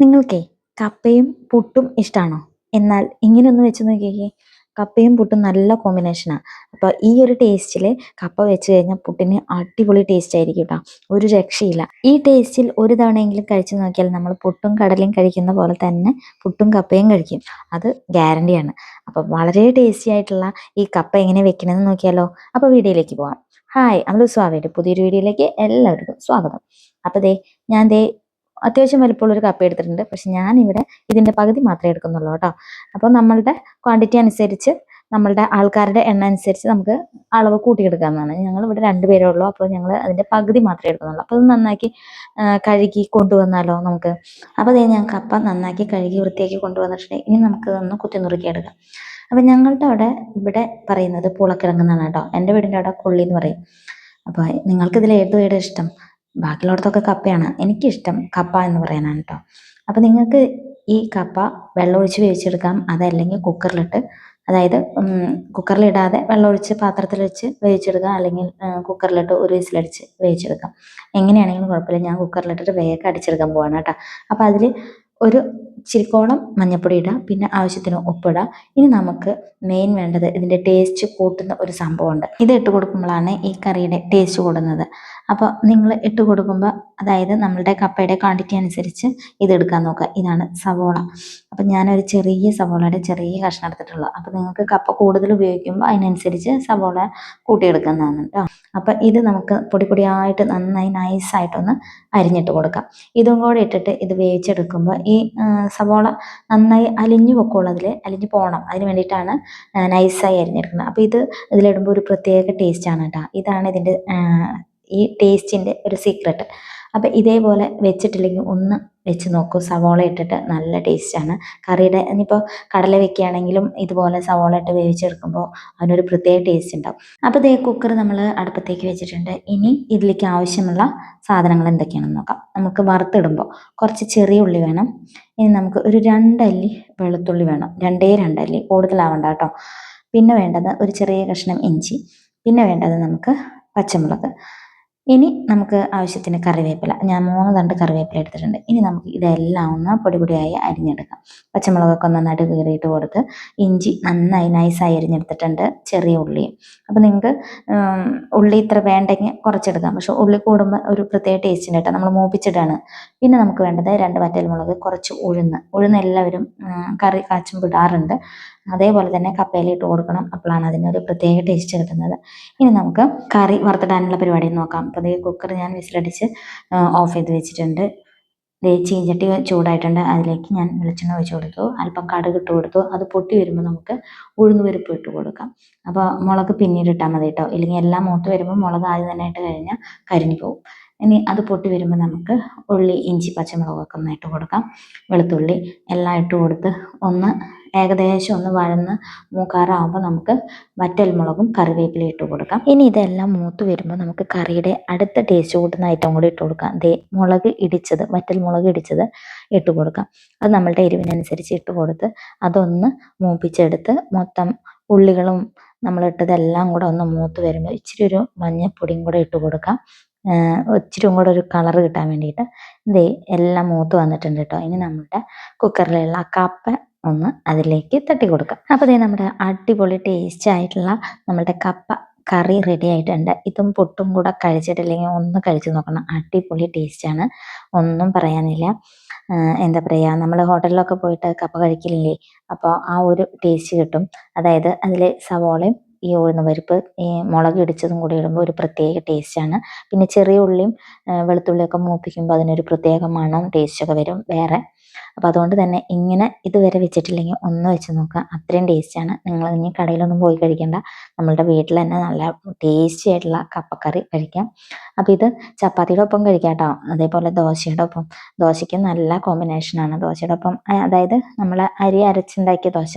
നിങ്ങൾക്കേ കപ്പയും പുട്ടും ഇഷ്ടമാണോ എന്നാൽ ഇങ്ങനെ വെച്ച് നോക്കിക്കേ കപ്പയും പുട്ടും നല്ല കോമ്പിനേഷനാണ് അപ്പോൾ ഈ ഒരു ടേസ്റ്റിൽ കപ്പ വെച്ച് കഴിഞ്ഞാൽ പുട്ടിന് അടിപൊളി ടേസ്റ്റ് ആയിരിക്കും കേട്ടോ ഒരു രക്ഷയില്ല. ഈ ടേസ്റ്റിൽ ഒരു തവണയെങ്കിലും കഴിച്ചു നോക്കിയാൽ നമ്മൾ പുട്ടും കടലയും കഴിക്കുന്ന പോലെ തന്നെ പുട്ടും കപ്പയും കഴിക്കും. അത് ഗ്യാരണ്ടിയാണ് അപ്പോൾ വളരെ ടേസ്റ്റി ആയിട്ടുള്ള ഈ കപ്പ എങ്ങനെ വെക്കണമെന്ന് നോക്കിയാലോ? അപ്പോൾ വീഡിയോയിലേക്ക് പോകാം ഹായ് നമ്മൾ സ്വാമിയുടെ പുതിയൊരു വീഡിയോയിലേക്ക് എല്ലാവർക്കും സ്വാഗതം. അപ്പോൾ ദേ ഞാൻ ദേ അത്യാവശ്യം വലിപ്പമുള്ള ഒരു കപ്പ എടുത്തിട്ടുണ്ട്. പക്ഷെ ഞാൻ ഇവിടെ ഇതിന്റെ പകുതി മാത്രമേ എടുക്കുന്നുള്ളൂ കേട്ടോ. അപ്പോൾ നമ്മളുടെ ക്വാണ്ടിറ്റി അനുസരിച്ച് നമ്മളുടെ ആൾക്കാരുടെ എണ്ണ അനുസരിച്ച് നമുക്ക് അളവ് കൂട്ടിയെടുക്കാവുന്നതാണ്. ഞങ്ങൾ ഇവിടെ രണ്ടുപേരേ ഉള്ളൂ. അപ്പോൾ ഞങ്ങൾ അതിന്റെ പകുതി മാത്രമേ എടുക്കുന്നുള്ളൂ. അപ്പോൾ അത് നന്നാക്കി കഴുകി കൊണ്ടുവന്നാലോ നമുക്ക്? അപ്പോൾ അതേ ഞാൻ കപ്പ നന്നാക്കി കഴുകി വൃത്തിയാക്കി കൊണ്ടുവന്നിട്ടുണ്ടെങ്കിൽ ഇനി നമുക്ക് ഒന്ന് കുത്തി നുറുക്കിയെടുക്കാം അപ്പം ഞങ്ങളുടെ അവിടെ ഇവിടെ പറയുന്നത് പൂളക്കിഴങ്ങ് എന്നാണ് കേട്ടോ. എന്റെ വീടിന്റെ അവിടെ കൊള്ളി എന്ന് പറയും. അപ്പോൾ നിങ്ങൾക്കിതിൽ ഏത് വീട് ഇഷ്ടം? ബാക്കിയുള്ളിടത്തൊക്കെ കപ്പയാണ്. എനിക്കിഷ്ടം കപ്പ എന്ന് പറയാനാണ് കേട്ടോ അപ്പം നിങ്ങൾക്ക് ഈ കപ്പ വെള്ളമൊഴിച്ച് വേവിച്ചെടുക്കാം. അതല്ലെങ്കിൽ കുക്കറിലിട്ട്. അതായത് കുക്കറിലിടാതെ വെള്ളമൊഴിച്ച് പാത്രത്തിൽ വെച്ച് വേവിച്ചെടുക്കാം അല്ലെങ്കിൽ കുക്കറിലിട്ട് ഒരു വിസിലടിച്ച് വേവിച്ചെടുക്കാം. എങ്ങനെയാണെങ്കിലും കുഴപ്പമില്ല. ഞാൻ കുക്കറിലിട്ടിട്ട് വേഗം അടിച്ചെടുക്കാൻ പോവാണ് കേട്ടോ അപ്പം അതിൽ ഒരു ചിരിക്കോളം മഞ്ഞൾപ്പൊടി ഇടുക പിന്നെ ആവശ്യത്തിന് ഉപ്പിടുക ഇനി നമുക്ക് മെയിൻ വേണ്ടത് ഇതിന്റെ ടേസ്റ്റ് കൂട്ടുന്ന ഒരു സംഭവമുണ്ട്. ഇത് ഇട്ട് കൊടുക്കുമ്പോഴാണ് ഈ കറിയുടെ ടേസ്റ്റ് കൂടുന്നത്. അപ്പോൾ നിങ്ങൾ ഇട്ട് കൊടുക്കുമ്പോൾ അതായത് നമ്മളുടെ കപ്പയുടെ ക്വാണ്ടിറ്റി അനുസരിച്ച് ഇത് എടുക്കാൻ നോക്കുക. ഇതാണ് സവോള. അപ്പം ഞാനൊരു ചെറിയ സവോളയുടെ ചെറിയ കഷ്ണം എടുത്തിട്ടുള്ളൂ. അപ്പോൾ നിങ്ങൾക്ക് കപ്പ കൂടുതൽ ഉപയോഗിക്കുമ്പോൾ അതിനനുസരിച്ച് സവോള കൂട്ടിയെടുക്കുന്നതാണ് കേട്ടോ അപ്പം ഇത് നമുക്ക് പൊടി പൊടിയായിട്ട് നന്നായി നൈസായിട്ടൊന്ന് അരിഞ്ഞിട്ട് കൊടുക്കാം. ഇതും കൂടെ ഇട്ടിട്ട് ഇത് വേവിച്ചെടുക്കുമ്പോൾ ഈ സവോള നന്നായി അലിഞ്ഞു പൊക്കോളൂ അതിൽ അലിഞ്ഞു പോകണം അതിന് വേണ്ടിയിട്ടാണ് നൈസായി അരിഞ്ഞെടുക്കുന്നത്. അപ്പോൾ ഇത് ഇതിലിടുമ്പോൾ ഒരു പ്രത്യേക ടേസ്റ്റാണ് കേട്ടോ ഇതാണ് ഇതിന്റെ ഈ ടേസ്റ്റിന്റെ ഒരു സീക്രട്ട് അപ്പോൾ ഇതേപോലെ വെച്ചിട്ടില്ലെങ്കിൽ ഒന്ന് വെച്ച് നോക്കൂ. സവോള ഇട്ടിട്ട് നല്ല ടേസ്റ്റാണ് കറിയുടെ ഇനിയിപ്പോൾ കടല വെക്കുകയാണെങ്കിലും ഇതുപോലെ സവോള ഇട്ട് വേവിച്ചെടുക്കുമ്പോൾ അതിനൊരു പ്രത്യേക ടേസ്റ്റ് ഉണ്ടാവും. അപ്പോൾ ഇതേ കുക്കർ നമ്മൾ അടുപ്പത്തേക്ക് വെച്ചിട്ടുണ്ട്. ഇനി ഇതിലേക്ക് ആവശ്യമുള്ള സാധനങ്ങൾ എന്തൊക്കെയാണെന്ന് നോക്കാം. നമുക്ക് വറുത്തിടുമ്പോൾ കുറച്ച് ചെറിയ ഉള്ളി വേണം. ഇനി നമുക്ക് ഒരു രണ്ടല്ലി വെളുത്തുള്ളി വേണം. രണ്ടേ രണ്ടല്ലി. കൂടുതലാവണ്ട കേട്ടോ. പിന്നെ വേണ്ടത് ഒരു ചെറിയ കഷ്ണം ഇഞ്ചി. പിന്നെ വേണ്ടത് നമുക്ക് പച്ചമുളക്. ഇനി നമുക്ക് ആവശ്യത്തിന് കറിവേപ്പില. ഞാൻ മൂന്ന് തണ്ട് കറിവേപ്പില എടുത്തിട്ടുണ്ട്. ഇനി നമുക്ക് ഇതെല്ലാം ഒന്ന് പൊടി പൊടിയായി അരിഞ്ഞെടുക്കാം. പച്ചമുളകൊക്കെ നന്നായിട്ട് കീറിയിട്ട് കൊടുത്ത് ഇഞ്ചി നന്നായി നൈസായി അരിഞ്ഞെടുത്തിട്ടുണ്ട് ചെറിയ ഉള്ളിയും അപ്പോൾ നിങ്ങൾക്ക് ഉള്ളി ഇത്ര വേണ്ടെങ്കിൽ കുറച്ചെടുക്കാം. പക്ഷേ ഉള്ളി കൂടുമ്പോൾ ഒരു പ്രത്യേക ടേസ്റ്റിന് കേട്ടോ. നമ്മൾ മൂപ്പിച്ചിട്ടാണ് പിന്നെ നമുക്ക് വേണ്ടത് രണ്ട് വറ്റൽമുളക് കുറച്ച് ഉഴുന്ന്. ഉഴുന്ന് എല്ലാവരും കറി കാച്ചും ഇടാറുണ്ട് അതേപോലെ തന്നെ കപ്പയിലിട്ട് കൊടുക്കണം. അപ്പോഴാണ് അതിനൊരു പ്രത്യേക ടേസ്റ്റ് കിട്ടുന്നത്. ഇനി നമുക്ക് കറി വറുത്തിടാനുള്ള പരിപാടി നോക്കാം. അപ്പോൾ അതേ കുക്കർ ഞാൻ വിസിലടിച്ച് ഓഫ് ചെയ്ത് വെച്ചിട്ടുണ്ട്. ചീഞ്ചട്ടി ചൂടായിട്ടുണ്ട്. അതിലേക്ക് ഞാൻ വെളിച്ചെണ്ണ ഒഴിച്ചു കൊടുത്തു. അല്പം കടുക് ഇട്ട് കൊടുത്തു. അത് പൊട്ടി വരുമ്പോൾ നമുക്ക് ഉഴുന്ന് പരിപ്പ് ഇട്ട് കൊടുക്കാം. അപ്പോൾ മുളക് പിന്നീട് ഇട്ടാൽ മതി കേട്ടോ. ഇല്ലെങ്കിൽ എല്ലാം മൂത്ത് വരുമ്പോൾ മുളക് ആദ്യം തന്നെ ഇട്ട് കഴിഞ്ഞാൽ കരിഞ്ഞു പോകും. ഇനി അത് പൊട്ടി വരുമ്പോൾ നമുക്ക് ഉള്ളി ഇഞ്ചി പച്ചമുളകൊക്കെ ഒന്ന് ഇട്ട് കൊടുക്കാം. വെളുത്തുള്ളി എല്ലാം ഇട്ട് കൊടുത്ത് ഒന്ന് ഏകദേശം ഒന്ന് വഴന്ന് മൂക്കാറാവുമ്പോൾ നമുക്ക് വറ്റൽമുളകും കറിവേപ്പിലയും ഇട്ട് കൊടുക്കാം. ഇനി ഇതെല്ലാം മൂത്ത് വരുമ്പോൾ നമുക്ക് കറിയുടെ അടുത്ത ടേസ്റ്റ് കൂട്ടുന്ന ഐറ്റം കൂടി ഇട്ട് കൊടുക്കാം. ദേ മുളക് ഇടിച്ചത് വറ്റൽമുളക് ഇടിച്ചത് ഇട്ട് കൊടുക്കാം. അത് നമ്മളുടെ എരിവിനനുസരിച്ച് ഇട്ട് കൊടുത്ത് അതൊന്ന് മൂപ്പിച്ചെടുത്ത് മൊത്തം ഉള്ളികളും നമ്മളിട്ടതെല്ലാം കൂടെ ഒന്ന് മൂത്ത് വരുമ്പോൾ ഇച്ചിരി ഒരു മഞ്ഞപ്പൊടിയും കൂടെ ഇട്ട് കൊടുക്കാം. ആഹ് ഇച്ചിരി കൂടെ ഒരു കളർ കിട്ടാൻ വേണ്ടിയിട്ട്. ദേ എല്ലാം മൂത്ത് വന്നിട്ടുണ്ട് കേട്ടോ ഇനി നമ്മുടെ കുക്കറിലുള്ള കപ്പ ഒന്ന് അതിലേക്ക് തട്ടി കൊടുക്കാം അപ്പോൾ ഇതേ നമ്മുടെ അടിപൊളി ടേസ്റ്റ് ആയിട്ടുള്ള നമ്മുടെ കപ്പ കറി റെഡി ആയിട്ടുണ്ട്. ഇതും പൊട്ടും കൂടെ കഴിച്ചിട്ടില്ലെങ്കിൽ ഒന്ന് കഴിച്ചു നോക്കണം. അടിപൊളി ടേസ്റ്റാണ് ഒന്നും പറയാനില്ല. എന്താ പറയുക നമ്മൾ ഹോട്ടലിലൊക്കെ പോയിട്ട് കപ്പ കഴിക്കില്ലേ? അപ്പോൾ ആ ഒരു ടേസ്റ്റ് കിട്ടും. അതായത് അതിൽ സവോളയും ഈ ഉഴുന്ന് പരിപ്പ് ഈ മുളക് ഇടിച്ചതും കൂടി ഇടുമ്പോൾ ഒരു പ്രത്യേക ടേസ്റ്റാണ് പിന്നെ ചെറിയ ഉള്ളിയും വെളുത്തുള്ളിയൊക്കെ മൂപ്പിക്കുമ്പോൾ അതിനൊരു പ്രത്യേക മണവും ടേസ്റ്റൊക്കെ വരും വേറെ. അപ്പോൾ അതുകൊണ്ട് തന്നെ ഇങ്ങനെ ഇതുവരെ വെച്ചിട്ടില്ലെങ്കിൽ ഒന്ന് വെച്ച് നോക്കുക. അത്രയും ടേസ്റ്റാണ് നിങ്ങൾ ഇനി കടയിലൊന്നും പോയി കഴിക്കേണ്ട. നമ്മളുടെ വീട്ടിൽ തന്നെ നല്ല ടേസ്റ്റി ആയിട്ടുള്ള കപ്പക്കറി കഴിക്കാം. അപ്പോൾ ഇത് ചപ്പാത്തിയുടെ ഒപ്പം കഴിക്കാം കേട്ടോ. അതേപോലെ ദോശയുടെ ഒപ്പം. ദോശയ്ക്ക് നല്ല കോമ്പിനേഷനാണ് ദോശയുടെ ഒപ്പം അതായത് നമ്മൾ അരി അരച്ചുണ്ടാക്കിയ ദോശ.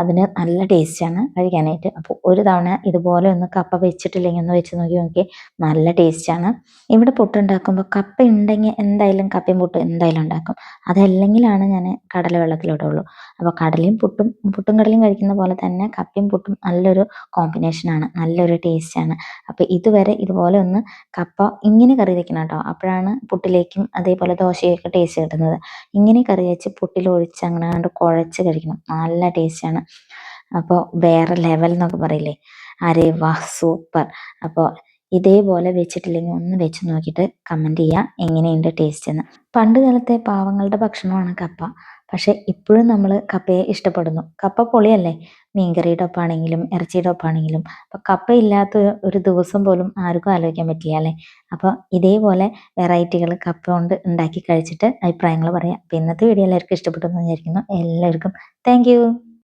അതിന് നല്ല ടേസ്റ്റാണ് കഴിക്കാനായിട്ട്. അപ്പോൾ ഒരു തവണ ഇതുപോലെ ഒന്ന് കപ്പ വെച്ചിട്ടില്ലെങ്കിൽ ഒന്ന് വെച്ച് നോക്കി നോക്കി നല്ല ടേസ്റ്റാണ് ഇവിടെ പുട്ടുണ്ടാക്കുമ്പോൾ കപ്പ ഉണ്ടെങ്കിൽ എന്തായാലും കപ്പയും പുട്ടും എന്തായാലും ഉണ്ടാക്കും. അതല്ലെങ്കിലാണ് ഞാൻ കടല വെള്ളത്തിലിടുള്ളൂ അപ്പോൾ കടലയും പുട്ടും പുട്ടും കടലയും കഴിക്കുന്ന പോലെ തന്നെ കപ്പയും പുട്ടും നല്ലൊരു കോമ്പിനേഷനാണ് നല്ലൊരു ടേസ്റ്റാണ് അപ്പോൾ ഇതുവരെ ഇതുപോലെ ഒന്ന് കപ്പ ഇങ്ങനെ കറി വെക്കണം കേട്ടോ. അപ്പോഴാണ് പുട്ടിലേക്കും അതേപോലെ ദോശയൊക്കെ ടേസ്റ്റ് കിട്ടുന്നത്. ഇങ്ങനെ കറി വെച്ച് പുട്ടിൽ ഒഴിച്ച് അങ്ങനെ കണ്ട് കുഴച്ച് കഴിക്കണം. നല്ല ടേസ്റ്റാണ് അപ്പോൾ വേറെ ലെവൽ എന്നൊക്കെ പറയില്ലേ? അരേ വാ സൂപ്പർ അപ്പോൾ ഇതേപോലെ വെച്ചിട്ടില്ലെങ്കിൽ ഒന്ന് വെച്ച് നോക്കിയിട്ട് കമന്റ് ചെയ്യുക എങ്ങനെയുണ്ട് ടേസ്റ്റ് എന്ന്. പണ്ട് കാലത്തെ പാവങ്ങളുടെ ഭക്ഷണമാണ് കപ്പ. പക്ഷേ ഇപ്പോഴും നമ്മൾ കപ്പയെ ഇഷ്ടപ്പെടുന്നു. കപ്പ പൊളിയല്ലേ? മീൻകറിയുടെ ഒപ്പാണെങ്കിലും ഇറച്ചിയുടെ ഒപ്പാണെങ്കിലും. അപ്പോൾ കപ്പ ഇല്ലാത്ത ഒരു- ദിവസം പോലും ആർക്കും ആലോചിക്കാൻ പറ്റില്ല അല്ലേ? അപ്പോൾ ഇതേപോലെ വെറൈറ്റികൾ കപ്പ കൊണ്ട് ഉണ്ടാക്കി കഴിച്ചിട്ട് അഭിപ്രായങ്ങൾ പറയാം. അപ്പോൾ ഇന്നത്തെ വീഡിയോ എല്ലാവർക്കും ഇഷ്ടപ്പെട്ടു എന്ന് വിചാരിക്കുന്നു. എല്ലാവർക്കും താങ്ക്